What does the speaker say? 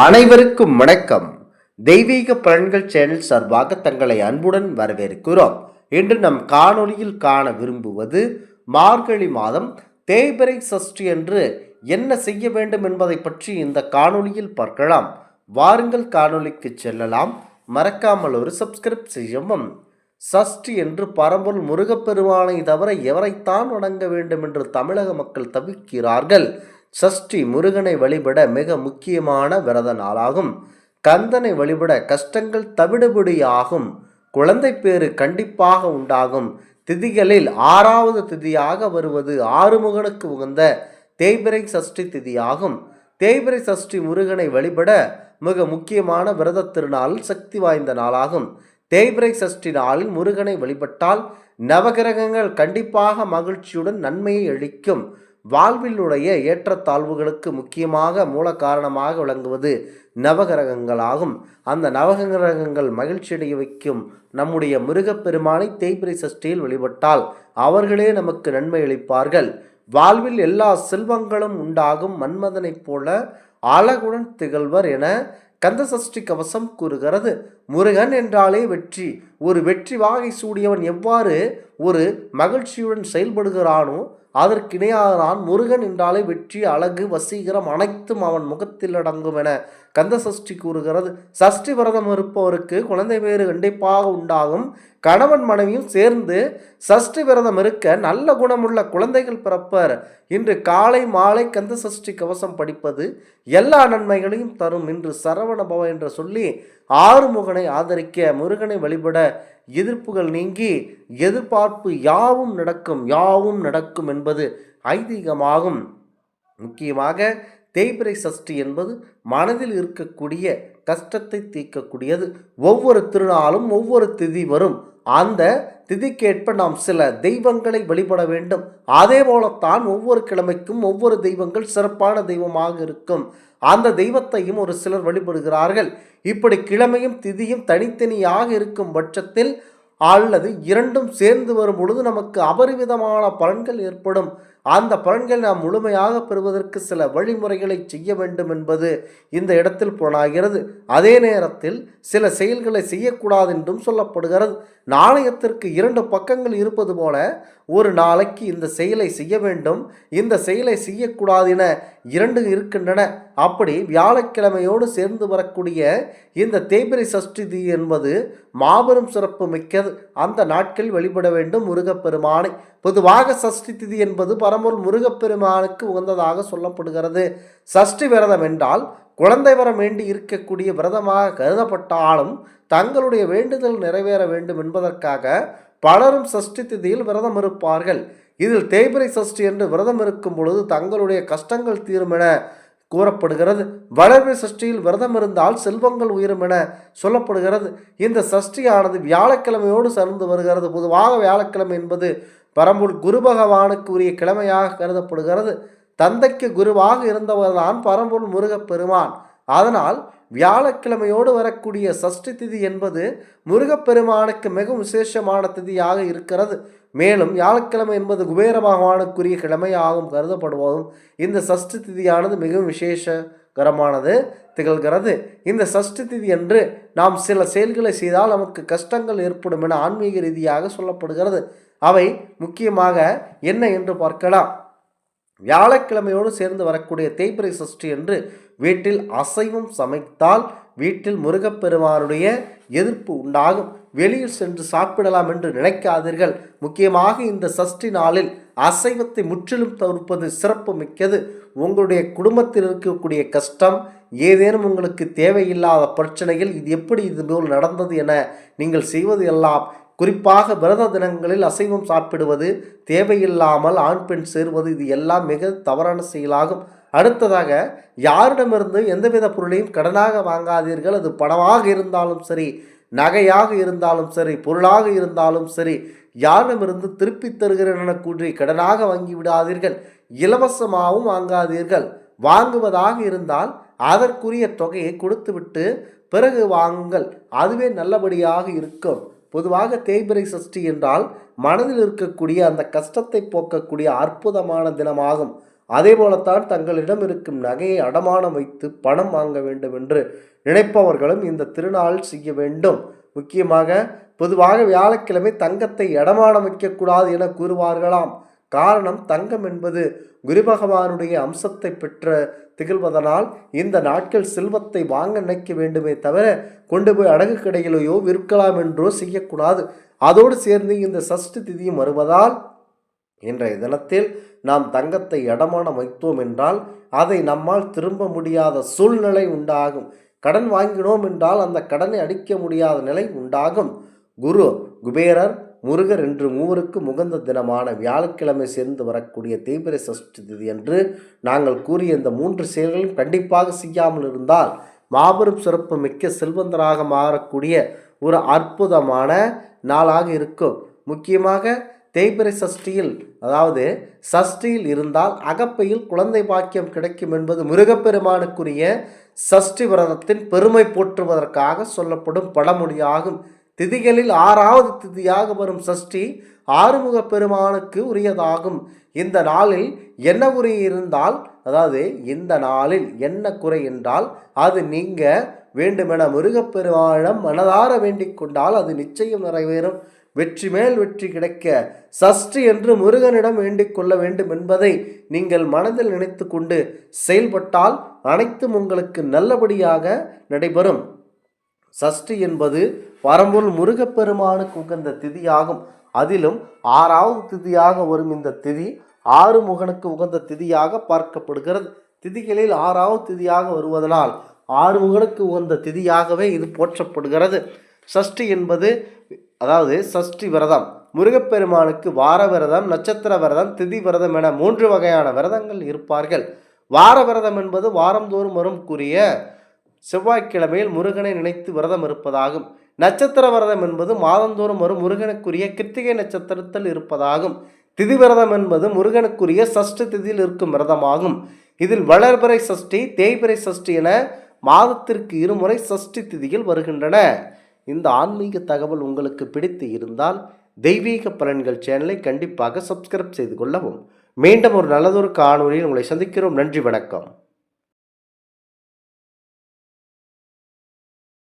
அனைவருக்கும் வணக்கம். தெய்வீக பலன்கள் சேனல் சார்பாக தங்களை அன்புடன் வரவேற்கிறோம். இன்று நம் காணொளியில் காண விரும்புவது மார்கழி மாதம் தேய்பிரை சஷ்டி என்று என்ன செய்ய வேண்டும் என்பதை பற்றி இந்த காணொளியில் பார்க்கலாம். வாருங்கள் காணொளிக்கு செல்லலாம். மறக்காமல் ஒரு சப்ஸ்கிரைப் செய்யவும். சஷ்டி என்று பரம்பொருள் முருகப்பெருமானை தவிர எவரைத்தான் வணங்க வேண்டும் என்று தமிழக மக்கள் தவிக்கிறார்கள். சஷ்டி முருகனை வழிபட மிக முக்கியமான விரத நாளாகும். கந்தனை வழிபட கஷ்டங்கள் தவிடுபடியாகும். குழந்தை பேறு கண்டிப்பாக உண்டாகும். திதிகளில் ஆறாவது திதியாக வருவது ஆறுமுகனுக்கு உகந்த தேய்பிரை சஷ்டி திதியாகும். தேய்பிரை சஷ்டி முருகனை வழிபட மிக முக்கியமான விரத திருநாள் சக்தி வாய்ந்த நாளாகும். தேய்பிரை சஷ்டி நாளில் முருகனை வழிபட்டால் நவகிரகங்கள் கண்டிப்பாக மகிழ்ச்சியுடன் நன்மையை அளிக்கும். வாழ்விலுடைய ஏற்றத்தாழ்வுகளுக்கு முக்கியமாக மூல காரணமாக விளங்குவது நவகிரகங்களாகும். அந்த நவகிரகங்கள் மகிழ்ச்சியடைய வைக்கும் நம்முடைய முருகப்பெருமானை தேய்பிரை சஷ்டியில் வழிபட்டால் அவர்களே நமக்கு நன்மை அளிப்பார்கள். வாழ்வில் எல்லா செல்வங்களும் உண்டாகும் மன்மதனைப் போல அழகுடன் திகழ்வர் என கந்த சஷ்டி கவசம் கூறுகிறது. முருகன் என்றாலே வெற்றி. ஒரு வெற்றி வாகை சூடியவன் எவ்வாறு ஒரு மகிழ்ச்சியுடன் செயல்படுகிறானோ அதற்கு இணையாதான் முருகன் என்றாலே வெற்றி அழகு வசீகரம் அனைத்தும் அவன் முகத்தில் அடங்கும் என கந்த சஷ்டி கூறுகிறது. சஷ்டி விரதம் இருப்பவருக்கு குழந்தை பேறு கண்டிப்பாக உண்டாகும். கணவன் மனைவியும் சேர்ந்து சஷ்டி விரதம் இருக்க நல்ல குணமுள்ள குழந்தைகள் பிறப்பர். இன்று காலை மாலை கந்த சஷ்டி கவசம் படிப்பது எல்லா நன்மைகளையும் தரும். இன்று சரவண பவ என்று சொல்லி ஆறுமுகனை ஆதரிக்க முருகனை வழிபட எதிர்ப்புகள் நீங்கி எதிர்பார்ப்பு யாவும் நடக்கும் யாவும் நடக்கும் என்பது ஐதீகமாகும். முக்கியமாக தேய்பிரை சஷ்டி என்பது மனதில் இருக்கக்கூடிய கஷ்டத்தை தீர்க்கக்கூடியது. ஒவ்வொரு திருநாளும் ஒவ்வொரு திதி வரும். அந்த திதிக்கேற்ப நாம் சில தெய்வங்களை வழிபட வேண்டும். அதே போலத்தான் ஒவ்வொரு கிழமைக்கும் ஒவ்வொரு தெய்வங்கள் சிறப்பான தெய்வமாக இருக்கும். அந்த தெய்வத்தையும் ஒரு சிலர் வழிபடுகிறார்கள். இப்படி கிழமையும் திதியும் தனித்தனியாக இருக்கும் பட்சத்தில் அல்லது இரண்டும் சேர்ந்து வரும் பொழுது நமக்கு அபரிவிதமான பலன்கள் ஏற்படும். அந்த பலன்கள் நாம் முழுமையாக பெறுவதற்கு சில வழிமுறைகளை செய்ய வேண்டும் என்பது இந்த இடத்தில் புலனாகிறது. அதே நேரத்தில் சில செயல்களை செய்யக்கூடாது என்றும் சொல்லப்படுகிறது. நாணயத்திற்கு இரண்டு பக்கங்கள் இருப்பது போல ஒரு நாளைக்கு இந்த செயலை செய்ய வேண்டும் இந்த செயலை செய்யக்கூடாது என இரண்டு இருக்கின்றன. அப்படி வியாழக்கிழமையோடு சேர்ந்து வரக்கூடிய இந்த தேய்பிரை சஷ்டி என்பது மாபெரும் சிறப்பு மிக்கது. அந்த நாட்கள் வழிபட வேண்டும் முருகப்பெருமானை. பொதுவாக சஷ்டி திதி என்பது வரமுள் முருகப்பெருமானுக்கு உகந்ததாக சொல்லப்படுகிறது. சஷ்டி விரதம் என்றால் குழந்தை வரம் வேண்டி இருக்கக்கூடிய விரதமாக கருதப்பட்டாலும் தங்களுடைய வேண்டுதல் நிறைவேற வேண்டும் என்பதற்காக பலரும் சஷ்டி திதியில் விரதம் இருப்பார்கள். இதில் தேய்பிரை சஷ்டி என்று விரதம் இருக்கும் பொழுது தங்களுடைய கஷ்டங்கள் தீரும் என கூறப்படுகிறது. வளர்பிறை சஷ்டியில் விரதம் இருந்தால் செல்வங்கள் உயரும் என சொல்லப்படுகிறது. இந்த சஷ்டியானது வியாழக்கிழமையோடு சேர்ந்து வருகிறது. பொதுவாக வியாழக்கிழமை என்பது பரம்பூர் குரு பகவானுக்கு உரிய கிழமையாக கருதப்படுகிறது. தந்தைக்கு குருவாக இருந்தவர்தான் பரம்பூர் முருகப்பெருமான். அதனால் வியாழக்கிழமையோடு வரக்கூடிய சஷ்டி திதி என்பது முருகப்பெருமானுக்கு மிகவும் விசேஷமான திதியாக இருக்கிறது. மேலும் வியாழக்கிழமை என்பது குபேர பகவானுக்குரிய கிழமையாகவும் கருதப்படுவதும் இந்த சஷ்டி திதியானது மிகவும் விசேஷ கரமானது திகழ்கிறது. இந்த சஷ்டி திதி என்று நாம் சில செயல்களை செய்தால் நமக்கு கஷ்டங்கள் ஏற்படும் என ஆன்மீக ரீதியாக சொல்லப்படுகிறது. அவை முக்கியமாக என்ன என்று பார்க்கலாம். வியாழக்கிழமையோடு சேர்ந்து வரக்கூடிய தேய்பிரை சஷ்டி என்று வீட்டில் அசைவம் சமைத்தால் வீட்டில் முருகப்பெருமானுடைய எதிர்ப்பு உண்டாகும். வெளியில் சென்று சாப்பிடலாம் என்று நினைக்காதீர்கள். முக்கியமாக இந்த சஷ்டி நாளில் அசைவத்தை முற்றிலும் தவிர்ப்பது சிறப்பு மிக்கது உங்களுடைய குடும்பத்தில் இருக்கக்கூடிய கஷ்டம் ஏதேனும் உங்களுக்கு தேவையில்லாத பிரச்சனைகள் இது எப்படி இது போல் நடந்தது என நீங்கள் செய்வது எல்லாம் குறிப்பாக விரத தினங்களில் அசைவம் சாப்பிடுவது தேவையில்லாமல் ஆண் பெண் சேர்வது இது எல்லாம் மிக தவறான செயலாகும். அடுத்ததாக யாரிடமிருந்து எந்தவித பொருளையும் கடனாக வாங்காதீர்கள். அது பணமாக இருந்தாலும் சரி நகையாக இருந்தாலும் சரி பொருளாக இருந்தாலும் சரி யாரிடமிருந்து திருப்பி தருகிறேன் என கூறி கடனாக வாங்கி விடாதீர்கள். இலவசமாகவும் வாங்காதீர்கள். வாங்குவதாக இருந்தால் அதற்குரிய தொகையை கொடுத்துவிட்டு பிறகு வாங்குங்கள். அதுவே நல்லபடியாக இருக்கும். பொதுவாக தேய்பிரை சஷ்டி என்றால் மனதில் இருக்கக்கூடிய அந்த கஷ்டத்தை போக்கக்கூடிய அற்புதமான தினமாகும். அதே போலத்தான் தங்களிடம் இருக்கும் நகையை அடமானம் வைத்து பணம் வாங்க வேண்டும் என்று நினைப்பவர்களும் இந்த திருநாள் செய்ய வேண்டும். முக்கியமாக பொதுவாக வியாழக்கிழமை தங்கத்தை அடமானம் வைக்கக்கூடாது என கூறுவார்களாம். காரணம் தங்கம் என்பது குரு பகவானுடைய அம்சத்தை பெற்ற திகழ்வதனால் இந்த நாட்கள் செல்வத்தை வாங்க நினைக்க வேண்டுமே தவிர கொண்டு போய் அடகு கடையிலேயோ விற்கலாம் என்றோ செய்யக்கூடாது. அதோடு சேர்ந்து இந்த சஷ்டி திதியும் வருவதால் இன்றைய தினத்தில் நாம் தங்கத்தை இடமான வைத்தோம் என்றால் அதை நம்மால் திரும்ப முடியாத சூழ்நிலை உண்டாகும். கடன் வாங்கினோம் என்றால் அந்த கடனை அடிக்க முடியாத நிலை உண்டாகும். குரு குபேரர் முருகர் என்று மூவருக்கு முகந்த தினமான வியாழக்கிழமை சேர்ந்து வரக்கூடிய தேய்பிரை சஷ்டி திதி என்று நாங்கள் கூறிய இந்த மூன்று செயல்களையும் கண்டிப்பாக செய்யாமல் இருந்தால் மாபெரும் சிறப்பு மிக்க செல்வந்தராக மாறக்கூடிய ஒரு அற்புதமான நாளாக இருக்கும். முக்கியமாக தேய்பிரை சஷ்டியில் அதாவது சஷ்டியில் இருந்தால் அகப்பையில் குழந்தை பாக்கியம் கிடைக்கும் என்பது முருகப்பெருமானுக்குரிய சஷ்டி விரதத்தின் பெருமை போற்றுவதற்காக சொல்லப்படும் பழமொழியாகும். திதிகளில் ஆறாவது திதியாக வரும் சஷ்டி ஆறுமுக பெருமானுக்கு உரியதாகும். இந்த நாளில் என்ன குறை இருந்தால் அதாவது இந்த நாளில் என்ன குறை என்றால் அது நீங்க வேண்டுமென முருகப்பெருமானிடம் மனதார வேண்டிக் கொண்டால் அது நிச்சயம் நிறைவேறும். வெற்றி மேல் வெற்றி கிடைக்க சஷ்டி என்று முருகனிடம் வேண்டிக் கொள்ள வேண்டும் என்பதை நீங்கள் மனதில் நினைத்து கொண்டு செயல்பட்டால் அனைத்தும் உங்களுக்கு நல்லபடியாக நடைபெறும். சஷ்டி என்பது பரம்பொருள் முருகப்பெருமானுக்கு உகந்த திதியாகும். அதிலும் ஆறாவது திதியாக வரும் இந்த திதி ஆறு முகனுக்கு உகந்த திதியாக பார்க்கப்படுகிறது. திதிகளில் ஆறாவது திதியாக வருவதனால் ஆறு முகனுக்கு உகந்த திதியாகவே இது போற்றப்படுகிறது. சஷ்டி என்பது அதாவது சஷ்டி விரதம். முருகப்பெருமானுக்கு வார விரதம் நட்சத்திர விரதம் திதி விரதம் என மூன்று வகையான விரதங்கள் இருப்பார்கள். வார விரதம் என்பது வாரந்தோறும் வரும் கூறிய செவ்வாய்க்கிழமையில் முருகனை நினைத்து விரதம் இருப்பதாகும். நட்சத்திர விரதம் என்பது மாதந்தோறும் வரும் முருகனுக்குரிய கிருத்திகை நட்சத்திரத்தில் இருப்பதாகும். திதி விரதம் என்பது முருகனுக்குரிய சஷ்டி திதியில் இருக்கும் விரதமாகும். இதில் வளர்பிறை சஷ்டி தேய்பிறை சஷ்டி என மாதத்திற்கு இருமுறை சஷ்டி திதிகள் வருகின்றன. இந்த ஆன்மீக தகவல் உங்களுக்கு பிடித்து இருந்தால் தெய்வீக பலன்கள் சேனலை கண்டிப்பாக சப்ஸ்கிரைப் செய்து கொள்ளவும். மீண்டும் ஒரு நல்லதொரு காணொலியில் உங்களை சந்திக்கிறோம். நன்றி வணக்கம்.